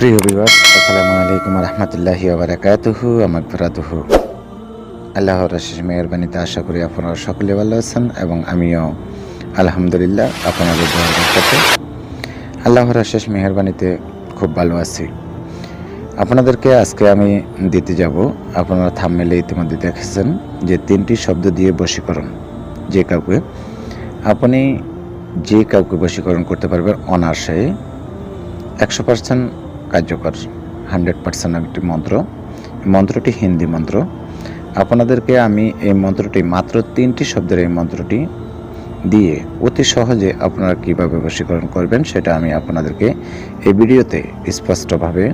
প্রিয় বিবাস আসসালামু আলাইকুম রহমতুল্লাহি ওবরাকাতুহু আমাকফরাতুহু আল্লাহর শেষ মেহরবানিতে আশা করি আপনারা সকলে ভালো আছেন এবং আমিও আলহামদুলিল্লাহ আপনাদের দোয়ার বরকতে আল্লাহর শেষ মেহরবানিতে খুব ভালো আছি। আপনাদেরকে আজকে আমি দিতে যাব, আপনারা থামমেলে ইতিমধ্যে দেখেছেন যে তিনটি শব্দ দিয়ে বশীকরণ, যে কাউকে, আপনি যে কাউকে বশীকরণ করতে পারবেন অনার্সে একশো পার্সেন্ট কার্যকর হান্ড্রেড পার্সেন্ট একটি মন্ত্র। মন্ত্রটি হিন্দি মন্ত্র। আপনাদেরকে আমি এই মন্ত্রটি মাত্র তিনটি শব্দের এই মন্ত্রটি দিয়ে অতি সহজে আপনারা কীভাবে বশীকরণ করবেন সেটা আমি আপনাদেরকে এই ভিডিওতে স্পষ্টভাবে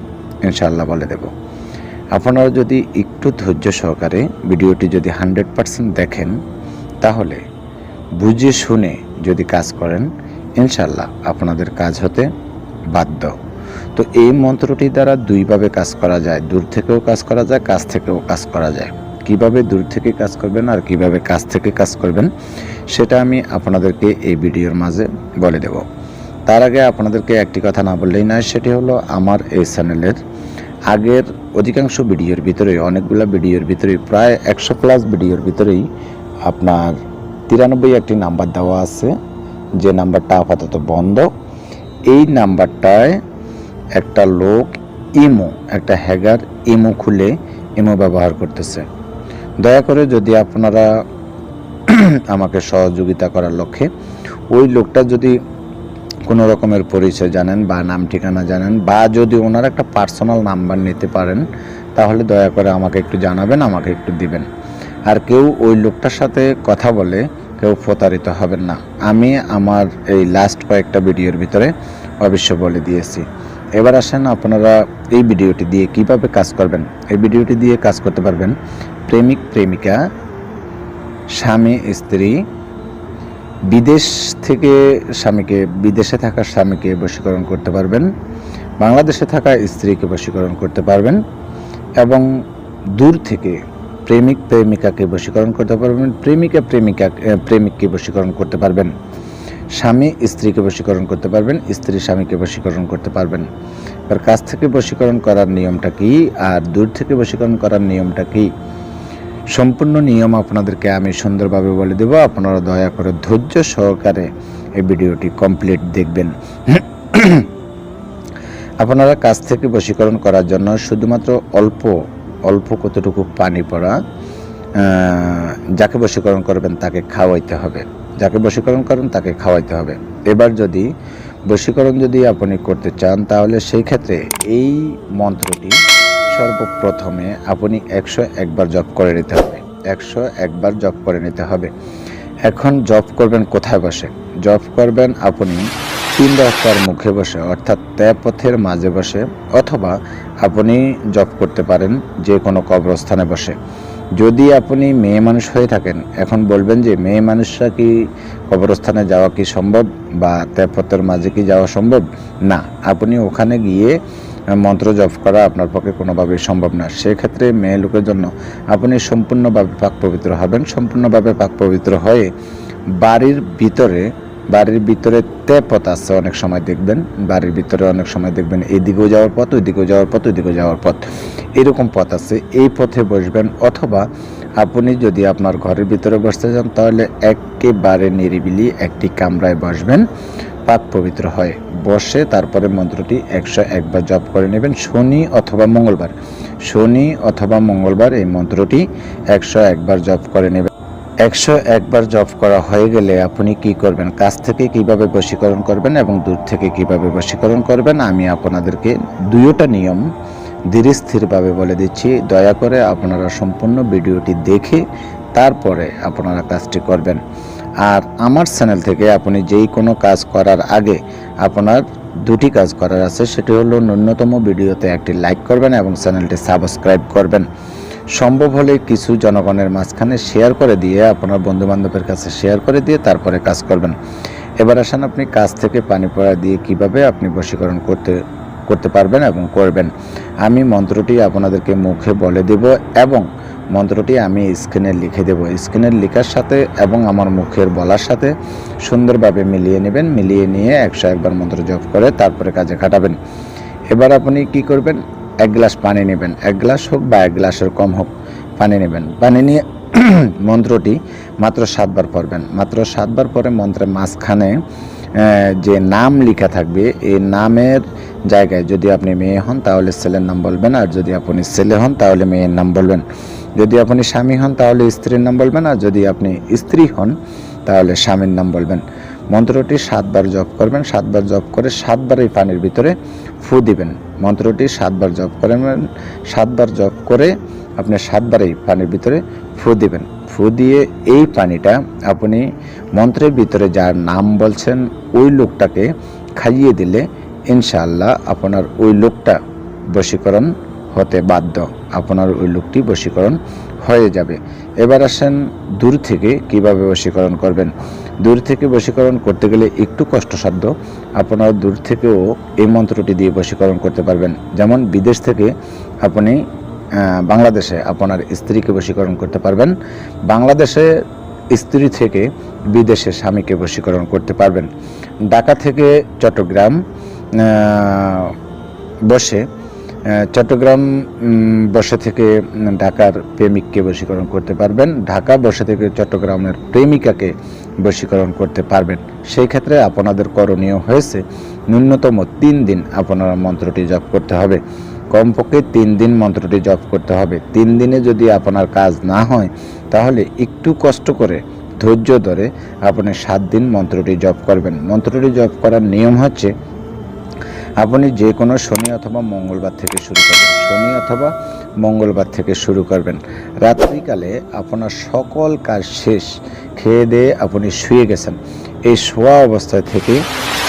ইনশাআল্লাহ বলে দেব। আপনারা যদি একটু ধৈর্য সহকারে ভিডিওটি যদি হান্ড্রেড পার্সেন্ট দেখেন, তাহলে বুঝে শুনে যদি কাজ করেন ইনশাল্লাহ আপনাদের কাজ হতে বাধ্য। তো এই মন্ত্রটি দ্বারা দুইভাবে কাজ করা যায়। দূর থেকেও কাজ করা যায়, কাছ থেকেও কাজ করা যায়। কীভাবে দূর থেকে কাজ করবেন আর কীভাবে কাছ থেকে কাজ করবেন, সেটা আমি আপনাদেরকে এই ভিডিওর মাঝে বলে দেব। তার আগে আপনাদেরকে একটি কথা না বললেই নয়, সেটি হলো আমার এই চ্যানেলের আগের অধিকাংশ ভিডিওর ভিতরে অনেকগুলো ভিডিওর ভিতরে প্রায় একশো প্লাস ভিডিওর ভিতরেই আপনার তিরানব্বই একটি নাম্বার দেওয়া আছে। যে নাম্বারটা আপাতত বন্ধ, এই নাম্বারটায় একটা লোক ইমো, একটা হ্যাগার ইমো খুলে ইমো ব্যবহার করতেছে। দয়া করে যদি আপনারা আমাকে সহযোগিতা করার লক্ষ্যে ওই লোকটা যদি কোনো রকমের পরিচয় জানেন বা নাম ঠিকানা জানেন বা যদি ওনার একটা পার্সোনাল নাম্বার নিতে পারেন, তাহলে দয়া করে আমাকে একটু জানাবেন, আমাকে একটু দিবেন। আর কেউ ওই লোকটার সাথে কথা বলে কেউ প্রতারিত হবেন না। আমি আমার এই লাস্ট কয়েকটা ভিডিওর ভিতরে অবশ্য বলে দিয়েছি। এবার আসেন আপনারা এই ভিডিওটি দিয়ে কীভাবে কাজ করবেন। এই ভিডিওটি দিয়ে কাজ করতে পারবেন প্রেমিক, প্রেমিকা, স্বামী, স্ত্রী, বিদেশ থেকে স্বামীকে, বিদেশে থাকা স্বামীকে বশীকরণ করতে পারবেন, বাংলাদেশে থাকা স্ত্রীকে বশীকরণ করতে পারবেন এবং দূর থেকে প্রেমিক, প্রেমিকাকে বশীকরণ করতে পারবেন, প্রেমিকা প্রেমিকা, প্রেমিককে বশীকরণ করতে পারবেন। স্বামী স্ত্রীকে বশীকরণ করতে পারবেন, স্ত্রী স্বামীকে বশীকরণ করতে পারবেন। এবার কাছ থেকে বশীকরণ করার নিয়মটা কি আর দূর থেকে বশীকরণ করার নিয়মটা কি? সম্পূর্ণ নিয়ম আপনাদেরকে আমি সুন্দরভাবে বলে দেব। আপনারা দয়া করে ধৈর্য সহকারে এই ভিডিওটি কমপ্লিট দেখবেন। আপনারা কাছ থেকে বশীকরণ করার জন্য শুধুমাত্র অল্প অল্প কতটুকু পানি পড়া যাকে বশীকরণ করবেন তাকে খাওয়াইতে হবে। যাকে বশীকরণ করেন তাকে খাওয়াইতে হবে। এবার যদি বশীকরণ যদি আপনি করতে চান, তাহলে সেই ক্ষেত্রে এই মন্ত্রটি সর্বপ্রথমে আপনি একশো একবার জপ করে নিতে হবে। একশো একবার জপ করে নিতে হবে। এখন জপ করবেন কোথায় বসে? জপ করবেন আপনি তিন রাস্তার মুখে বসে, অর্থাৎ পথের মাঝে বসে, অথবা আপনি জপ করতে পারেন যে কোনো কবরস্থানে বসে। যদি আপনি মেয়ে মানুষ হয়ে থাকেন, এখন বলবেন যে মেয়ে মানুষরা কি কবরস্থানে যাওয়া কি সম্ভব বা তেপথের মাঝে কি যাওয়া সম্ভব? না, আপনি ওখানে গিয়ে মন্ত্র জপ করা আপনার পক্ষে কোনোভাবেই সম্ভব না। সেক্ষেত্রে মেয়ে লোকের জন্য আপনি সম্পূর্ণভাবে পাক পবিত্র হবেন। সম্পূর্ণভাবে পাক পবিত্র হয়ে বাড়ির ভিতরে বাড়ির ভিতরে তেপথ আছে অনেক সময় দেখবেন। বাড়ির ভিতরে অনেক সময় দেখবেন এদিকেও যাওয়ার পথ, ওইদিকেও যাওয়ার পথ, ওইদিকেও যাওয়ার পথ। এরকম পথ আছে। এই পথে বসবেন অথবা আপনি যদি আপনার ঘরের ভিতরে বসতে চান, তাহলে একেবারে নিরিবিলি একটি কামরায় বসবেন। পাক পবিত্র হয়। বসে তারপরে মন্ত্রটি একশো একবার জপ করে নেবেন। শনি অথবা মঙ্গলবার। শনি অথবা মঙ্গলবার এই মন্ত্রটি একশো একবার জপ করে নেবেন। একশো একবার জপ করা হয়ে গেলে আপনি কি করবেন? কাছ থেকে কীভাবে বশীকরণ করবেন এবং দূর থেকে কীভাবে বশীকরণ করবেন? আমি আপনাদেরকে দুইটা নিয়ম ধীরে স্থিরভাবে বলে দিচ্ছি। দয়া করে আপনারা সম্পূর্ণ ভিডিওটি দেখে তারপরে আপনারা কাজটি করবেন। আর আমার চ্যানেল থেকে আপনি যেই কোনো কাজ করার আগে আপনার দুটি কাজ করার আছে, সেটি হলো ন্যূনতম ভিডিওতে একটি লাইক করবেন এবং চ্যানেলটি সাবস্ক্রাইব করবেন। সম্ভব হলে কিছু জনগণের মাঝখানে শেয়ার করে দিয়ে আপনার বন্ধু বান্ধবের কাছে শেয়ার করে দিয়ে তারপরে কাজ করবেন। এবার আসেন আপনি কাজ থেকে পানি পড়া দিয়ে কীভাবে আপনি বশীকরণ করতে করতে পারবেন এবং করবেন। আমি মন্ত্রটি আপনাদেরকে মুখে বলে দেব এবং মন্ত্রটি আমি স্ক্রিনে লিখে দেব। স্ক্রিনের লেখার সাথে এবং আমার মুখের বলার সাথে সুন্দরভাবে মিলিয়ে নেবেন। মিলিয়ে নিয়ে একশো একবার মন্ত্র জপ করে তারপরে কাজে খাটাবেন। এবার আপনি কি করবেন? এক গ্লাস পানি নেবেন। এক গ্লাস হোক বা এক গ্লাসের কম হোক, পানি নেবেন। পানি নিয়ে মন্ত্রটি মাত্র সাতবার পড়বেন। মাত্র সাতবার পরে মন্ত্রের মাঝখানে যে নাম লেখা থাকবে, এই নামের জায়গায় যদি আপনি মেয়ে হন, তাহলে ছেলের নাম বলবেন। আর যদি আপনি ছেলে হন, তাহলে মেয়ের নাম বলবেন। যদি আপনি স্বামী হন, তাহলে স্ত্রীর নাম বলবেন। আর যদি আপনি স্ত্রী হন, তাহলে স্বামীর নাম বলবেন। মন্ত্রটি সাতবার জপ করবেন, সাতবার জপ করে সাতবার এই পানির ভিতরে ফু দিবেন। মন্ত্রটি সাতবার জপ করবেন সাতবার জপ করে আপনি সাতবার এই পানির ভিতরে ফু দিবেন। ফু দিয়ে এই পানিটা আপনি মন্ত্রের ভিতরে যার নাম বলছেন, ওই লোকটাকে খাইয়ে দিলে ইনশাআল্লাহ আপনার ওই লোকটা বশীকরণ হতে বাধ্য। আপনার ওই লোকটি বশীকরণ হয়ে যাবে। এবার আসেন দূর থেকে কীভাবে বশীকরণ করবেন? দূর থেকে বশীকরণ করতে গেলে একটু কষ্টসাধ্য। আপনারা দূর থেকেও এই মন্ত্রটি দিয়ে বশীকরণ করতে পারবেন। যেমন বিদেশ থেকে আপনি বাংলাদেশে আপনার স্ত্রীকে বশীকরণ করতে পারবেন। বাংলাদেশে স্ত্রী থেকে বিদেশে স্বামীকে বশীকরণ করতে পারবেন। ঢাকা থেকে চট্টগ্রাম বসে চট্টগ্রাম বসে থেকে ঢাকার প্রেমিককে বশীকরণ করতে পারবেন। ঢাকা বসে থেকে চট্টগ্রামের প্রেমিকাকে বশীকরণ করতে পারবেন। সেই ক্ষেত্রে আপনাদের করণীয় হয়েছে ন্যূনতম তিন দিন আপনারা মন্ত্রটি জপ করতে হবে। কমপক্ষে তিন দিন মন্ত্রটি জপ করতে হবে। তিন দিনে যদি আপনার কাজ না হয়, তাহলে একটু কষ্ট করে ধৈর্য ধরে আপনি সাত দিন মন্ত্রটি জপ করবেন। মন্ত্রটি জপ করার নিয়ম হচ্ছে আপনি যে কোনো শনি অথবা মঙ্গলবার থেকে শুরু করবেন। শনি অথবা মঙ্গলবার থেকে শুরু করবেন। রাত্রিকালে আপনার সকল কাজ শেষ। খেয়ে দিয়ে আপনি শুয়ে গেছেন। এই শোয়া অবস্থায় থেকে,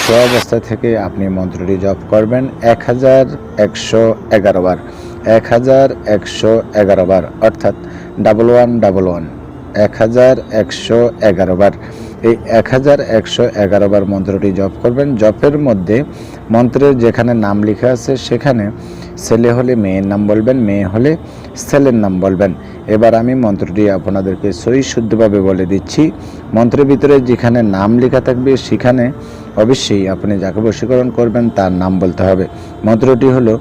শোয়া অবস্থা থেকে আপনি মন্ত্রটি জপ করবেন এক হাজার একশো এগারো বার। এক হাজার একশো এগারো বার, অর্থাৎ ডাবল ওয়ান ডাবল ওয়ান এক হাজার একশো এগারো বার। এই এক হাজার একশো এগারো বার মন্ত্রটি জপ করবেন। জপের মধ্যে মন্ত্রের যেখানে নাম লেখা আছে, সেখানে ছেলে হলে মেয়ের নাম বলবেন, মেয়ে হলে ছেলের নাম বলবেন। এবার আমি মন্ত্রটি আপনাদেরকে সই শুদ্ধভাবে বলে দিচ্ছি। মন্ত্রের ভিতরে যেখানে নাম লেখা থাকবে, সেখানে অবশ্যই আপনি যাকে বশীকরণ করবেন, তার নাম বলতে হবে। মন্ত্রটি হলো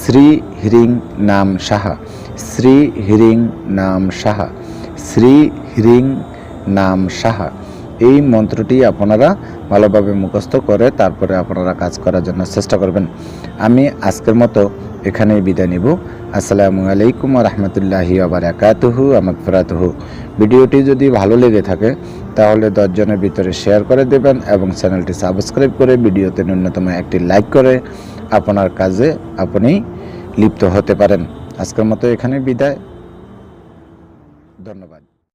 শ্রী হিরিং নাম সাহা। শ্রী হিরিং নাম সাহা। শ্রী হিরিং নাম সাহা। এই মন্ত্রটি আপনারা ভালোভাবে মুখস্থ করে তারপরে আপনারা কাজ করার জন্য চেষ্টা করবেন। আমি আজকের মতো এখানেই বিদায় নিব। আসসালামু আলাইকুম রহমতুল্লাহি আবরাকাতুহু আমাকফরাতুহু ভিডিওটি যদি ভালো লেগে থাকে, তাহলে দশজনের ভিতরে শেয়ার করে দেবেন এবং চ্যানেলটি সাবস্ক্রাইব করে ভিডিওতে ন্যূনতম একটি লাইক করে আপনার কাজে আপনি লিপ্ত হতে পারেন। আজকের মতো এখানে বিদায়। ধন্যবাদ।